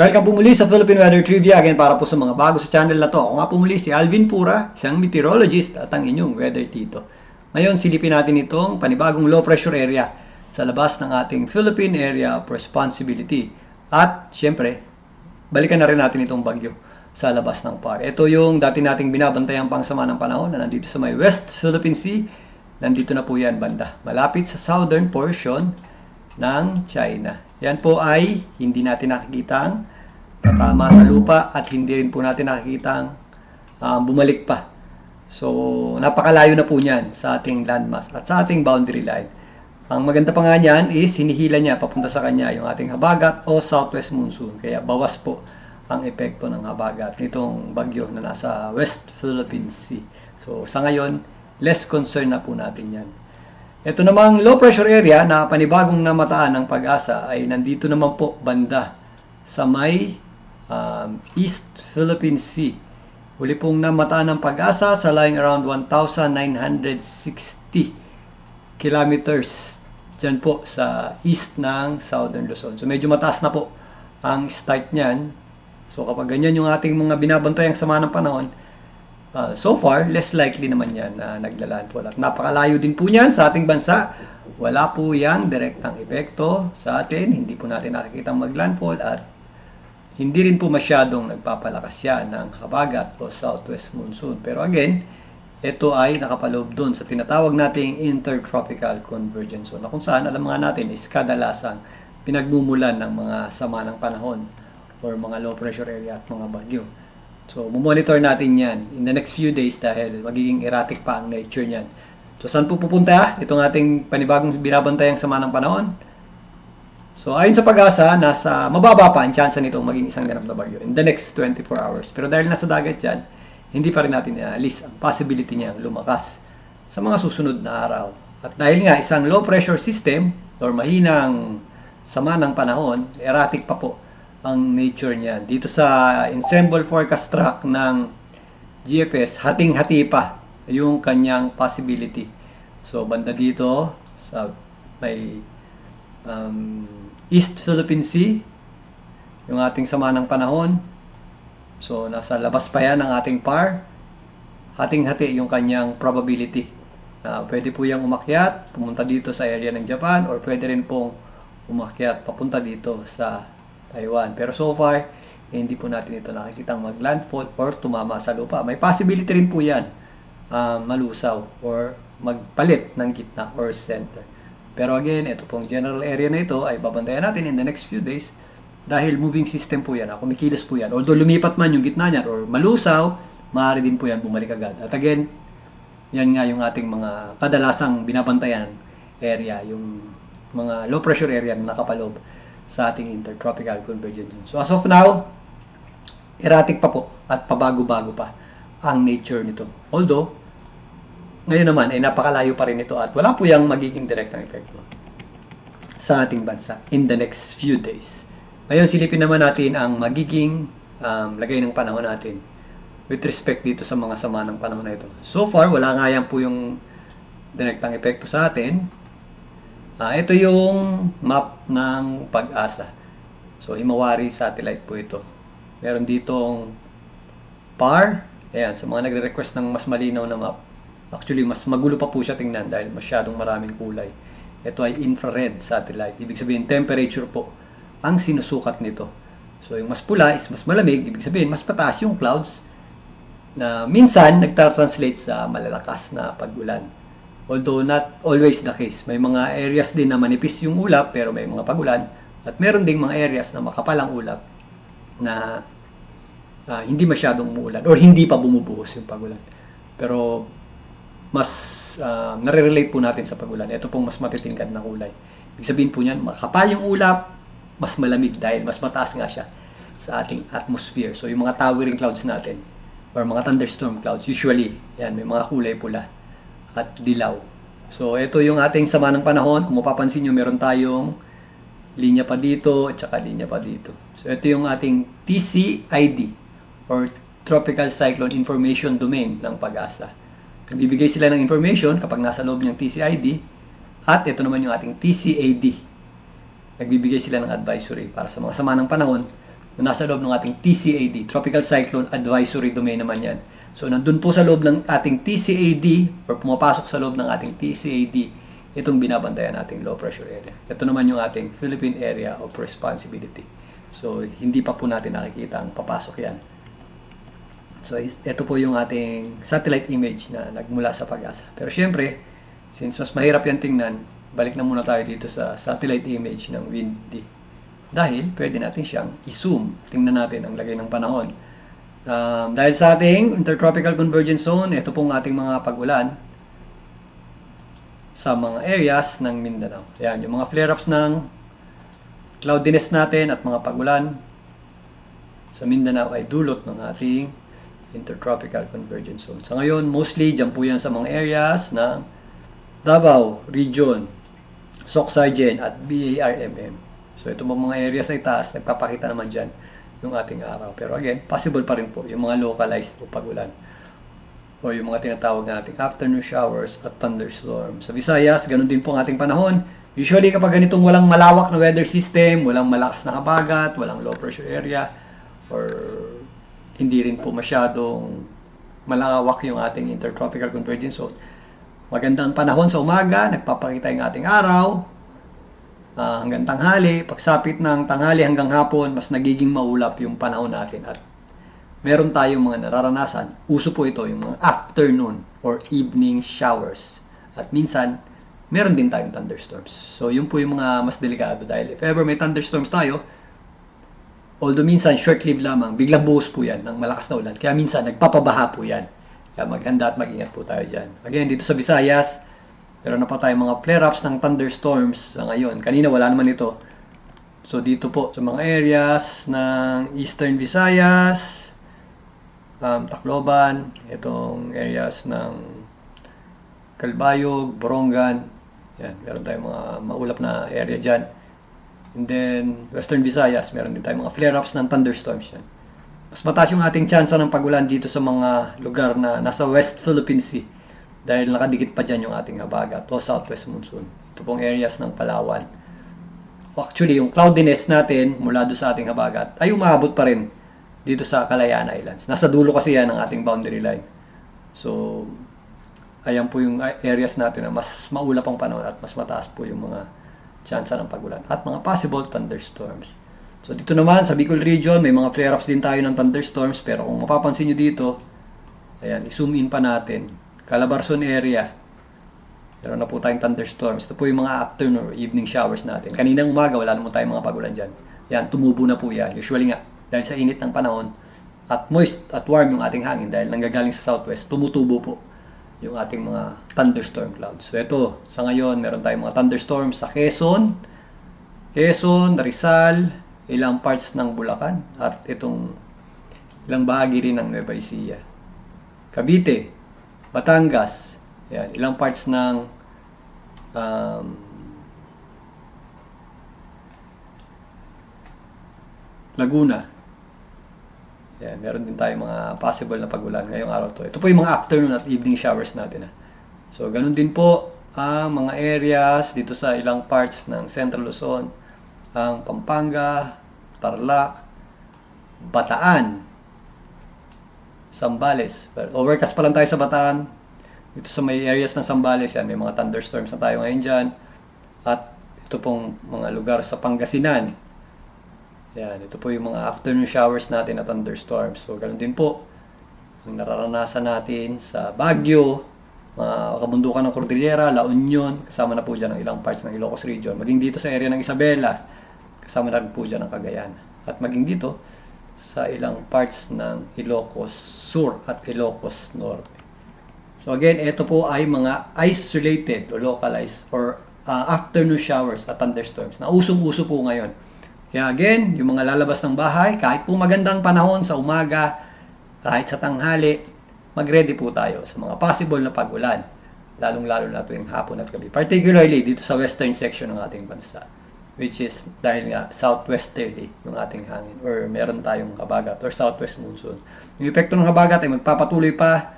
Welcome po muli sa Philippine Weather Trivia again para po sa mga bago sa channel na to. Ako nga po muli si Alvin Pura, isang meteorologist at ang inyong weather tito. Ngayon silipin natin itong panibagong low pressure area sa labas ng ating Philippine Area of Responsibility. At syempre, balikan na rin natin itong bagyo sa labas ng PAR. Ito yung dati nating binabantayang pangsama ng panahon na nandito sa may West Philippine Sea. Nandito na po yan banda. Malapit sa southern portion ng China. Yan po ay hindi natin nakikitang tatama sa lupa at hindi rin po natin nakikitang um, bumalik pa. So, napakalayo na po niyan sa ating landmass at sa ating boundary line. Ang maganda pa nga niyan is hinihila niya papunta sa kanya yung ating habagat o southwest monsoon. Kaya bawas po ang epekto ng habagat nitong bagyo na nasa West Philippine Sea. So, sa ngayon, less concern na po natin yan. Ito namang low pressure area na panibagong namataan ng pag-asa ay nandito naman po banda sa may um, East Philippine Sea. Huli pong namataan ng pag-asa sa lying around 1,960 kilometers dyan po sa east ng Southern Luzon. So medyo mataas na po ang start niyan. So kapag ganyan yung ating mga binabantayang sama ng panahon, Uh, so far, less likely naman yan na naglalandfall. At napakalayo din po niyan sa ating bansa. Wala po yang direktang epekto sa atin. Hindi po natin nakikita maglandfall at hindi rin po masyadong nagpapalakas yan ng habagat o southwest monsoon. Pero again, ito ay nakapaloob doon sa tinatawag nating intertropical convergence zone na kung saan alam nga natin is kadalasang pinagmumulan ng mga sama ng panahon or mga low pressure area at mga bagyo. So, monitor natin yan in the next few days dahil magiging erratic pa ang nature niyan. So, saan po pupunta itong ating panibagong binabantayang sama ng panahon? So, ayon sa pag-asa, nasa mababa pa ang chance nitong maging isang ganap na bagyo in the next 24 hours. Pero dahil nasa dagat yan, hindi pa rin natin inaalis ang possibility niyang lumakas sa mga susunod na araw. At dahil nga isang low pressure system or mahinang sama ng panahon, erratic pa po ang nature niya. Dito sa ensemble forecast track ng GFS, hating-hati pa yung kanyang possibility. So, banda dito sa may um, East Philippine Sea, yung ating sama ng panahon. So, nasa labas pa yan ang ating par. Hating-hati yung kanyang probability. Na pwede po yung umakyat, pumunta dito sa area ng Japan, or pwede rin pong umakyat papunta dito sa Taiwan. Pero so far, hindi po natin ito nakikitang maglandfall or tumama sa lupa. May possibility rin po yan uh, malusaw or magpalit ng gitna or center. Pero again, ito pong general area na ito ay babantayan natin in the next few days dahil moving system po yan, ah, kumikilos po yan. Although lumipat man yung gitna niyan or malusaw, maaari din po yan bumalik agad. At again, yan nga yung ating mga kadalasang binabantayan area, yung mga low pressure area na nakapaloob sa ating intertropical convergence zone. So as of now, erratic pa po at pabago-bago pa ang nature nito. Although, ngayon naman ay napakalayo pa rin ito at wala po yung magiging direktang epekto sa ating bansa in the next few days. Ngayon, silipin naman natin ang magiging um, lagay ng panahon natin with respect dito sa mga sama ng panahon na ito. So far, wala nga yan po yung direktang epekto sa atin Ah, ito yung map ng pag-asa. So, Himawari satellite po ito. Meron ditong PAR. Ayan, sa mga nagre-request ng mas malinaw na map. Actually, mas magulo pa po siya tingnan dahil masyadong maraming kulay. Ito ay infrared satellite. Ibig sabihin, temperature po ang sinusukat nito. So, yung mas pula is mas malamig. Ibig sabihin, mas pataas yung clouds na minsan nagta-translate sa malalakas na pag-ulan. Although not always the case. May mga areas din na manipis yung ulap pero may mga pagulan. At meron ding mga areas na makapal ang ulap na uh, hindi masyadong umuulan or hindi pa bumubuhos yung pagulan. Pero mas uh, nare-relate po natin sa pagulan. Ito pong mas matitingkad na kulay. Ibig sabihin po niyan, makapal yung ulap, mas malamig dahil mas mataas nga siya sa ating atmosphere. So yung mga towering clouds natin or mga thunderstorm clouds, usually, yan, may mga kulay pula at dilaw. So, ito yung ating sama ng panahon. Kung mapapansin nyo, meron tayong linya pa dito at saka linya pa dito. So, ito yung ating TCID or Tropical Cyclone Information Domain ng pag-asa. Nagbibigay sila ng information kapag nasa loob ng TCID at ito naman yung ating TCAD. Nagbibigay sila ng advisory para sa mga sama ng panahon na nasa loob ng ating TCAD, Tropical Cyclone Advisory Domain naman yan. So, nandun po sa loob ng ating TCAD or pumapasok sa loob ng ating TCAD itong binabantayan nating low pressure area. Ito naman yung ating Philippine Area of Responsibility. So, hindi pa po natin nakikita ang papasok yan. So, ito po yung ating satellite image na nagmula sa pag-asa. Pero syempre, since mas mahirap yan tingnan, balik na muna tayo dito sa satellite image ng windy. Dahil pwede natin siyang i-zoom. Tingnan natin ang lagay ng panahon. Um, dahil sa ating intertropical convergence zone, ito pong ating mga pag-ulan sa mga areas ng Mindanao. Ayan, yung mga flare-ups ng cloudiness natin at mga pag-ulan sa Mindanao ay dulot ng ating intertropical convergence zone. Sa ngayon, mostly dyan po yan sa mga areas ng Davao Region, Soxargen at BARMM. So ito mga areas ay taas, nagpapakita naman dyan yung ating araw. Pero again, possible pa rin po yung mga localized o pag-ulan o yung mga tinatawag nating afternoon showers at thunderstorms. Sa Visayas, ganun din po ang ating panahon. Usually kapag ganitong walang malawak na weather system, walang malakas na habagat, walang low pressure area, or hindi rin po masyadong malawak yung ating intertropical convergence zone. Magandang panahon sa umaga, nagpapakita yung ating araw, Ah, hanggang tanghali, pagsapit ng tanghali hanggang hapon, mas nagiging maulap yung panahon natin at meron tayong mga nararanasan. Uso po ito yung mga afternoon or evening showers. At minsan, meron din tayong thunderstorms. So, yun po yung mga mas delikado dahil if ever may thunderstorms tayo, although minsan short-lived lamang, biglang buhos po yan ng malakas na ulan. Kaya minsan, nagpapabaha po yan. Kaya maghanda at mag-ingat po tayo dyan. Again, dito sa Visayas, meron na pa tayong mga flare-ups ng thunderstorms sa ngayon. Kanina wala naman ito. So dito po sa mga areas ng Eastern Visayas, um, Tacloban, itong areas ng Calbayog, Borongan, yan, meron tayong mga maulap na area dyan. And then, Western Visayas, meron din tayong mga flare-ups ng thunderstorms yan. Mas mataas yung ating tsansa ng pagulan dito sa mga lugar na nasa West Philippine Sea dahil nakadikit pa dyan yung ating habagat o southwest monsoon. Ito pong areas ng Palawan. Actually, yung cloudiness natin mula doon sa ating habagat ay umabot pa rin dito sa Calayan Islands. Nasa dulo kasi yan ng ating boundary line. So, ayan po yung areas natin na mas maulap ang panahon at mas mataas po yung mga tsansa ng pagulan at mga possible thunderstorms. So, dito naman sa Bicol region, may mga flare-ups din tayo ng thunderstorms pero kung mapapansin nyo dito, ayan, i-zoom in pa natin. Calabarzon area, meron na po tayong thunderstorms. Ito po yung mga afternoon or evening showers natin. Kaninang umaga, wala naman tayong mga pagulan dyan. Yan, tumubo na po yan. Usually nga, dahil sa init ng panahon, at moist at warm yung ating hangin dahil nanggagaling sa southwest, tumutubo po yung ating mga thunderstorm clouds. So ito, sa ngayon, meron tayong mga thunderstorms sa Quezon, Quezon, Rizal, ilang parts ng Bulacan, at itong ilang bahagi rin ng Nueva Ecija. Cavite, Batangas, yan, ilang parts ng um, Laguna. Yan, meron din tayong mga possible na pagulan ngayong araw to. Ito po yung mga afternoon at evening showers natin. Ha. So, ganun din po ang mga areas dito sa ilang parts ng Central Luzon, ang Pampanga, Tarlac, Bataan, Sambales. Overcast pa lang tayo sa Bataan. Dito sa may areas ng Sambales, yan, may mga thunderstorms na tayo ngayon dyan. At ito pong mga lugar sa Pangasinan. Yan, ito po yung mga afternoon showers natin na thunderstorms. So, ganun din po ang nararanasan natin sa Baguio, mga kabundukan ng Cordillera, La Union, kasama na po dyan ang ilang parts ng Ilocos Region. Maging dito sa area ng Isabela, kasama na rin po dyan ang Cagayan. At maging dito sa ilang parts ng Ilocos Sur at Ilocos Norte. So again, ito po ay mga isolated o localized or uh, afternoon showers at thunderstorms na usong-uso po ngayon. Kaya again, yung mga lalabas ng bahay, kahit po magandang panahon sa umaga, kahit sa tanghali, mag-ready po tayo sa mga possible na pag-ulan, lalong-lalo na tuwing hapon at gabi. Particularly dito sa western section ng ating bansa, which is dahil nga southwesterly yung ating hangin or meron tayong habagat or southwest monsoon. Yung epekto ng habagat ay magpapatuloy pa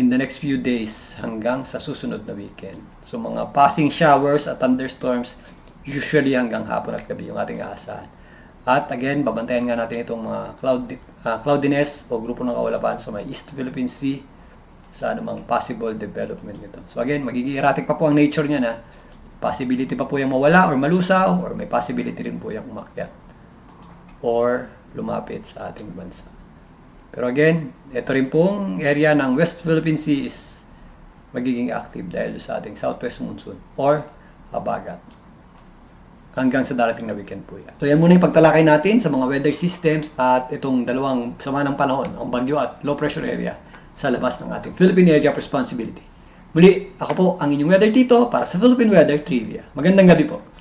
in the next few days hanggang sa susunod na weekend. So mga passing showers at thunderstorms usually hanggang hapon at gabi yung ating aasahan. At again, babantayan nga natin itong mga cloud, ah, cloudiness o grupo ng kaulapan sa may East Philippine Sea sa anumang possible development nito. So again, magiging erratic pa po ang nature niya na possibility pa po yung mawala or malusaw or may possibility rin po yung umakyat or lumapit sa ating bansa. Pero again, ito rin pong area ng West Philippine Sea is magiging active dahil sa ating southwest monsoon or habagat. Hanggang sa darating na weekend po yan. So yan muna yung pagtalakay natin sa mga weather systems at itong dalawang sama ng panahon, ang bagyo at low pressure area sa labas ng ating Philippine Area of Responsibility. Muli, ako po ang inyong weather dito para sa Philippine Weather Trivia. Magandang gabi po.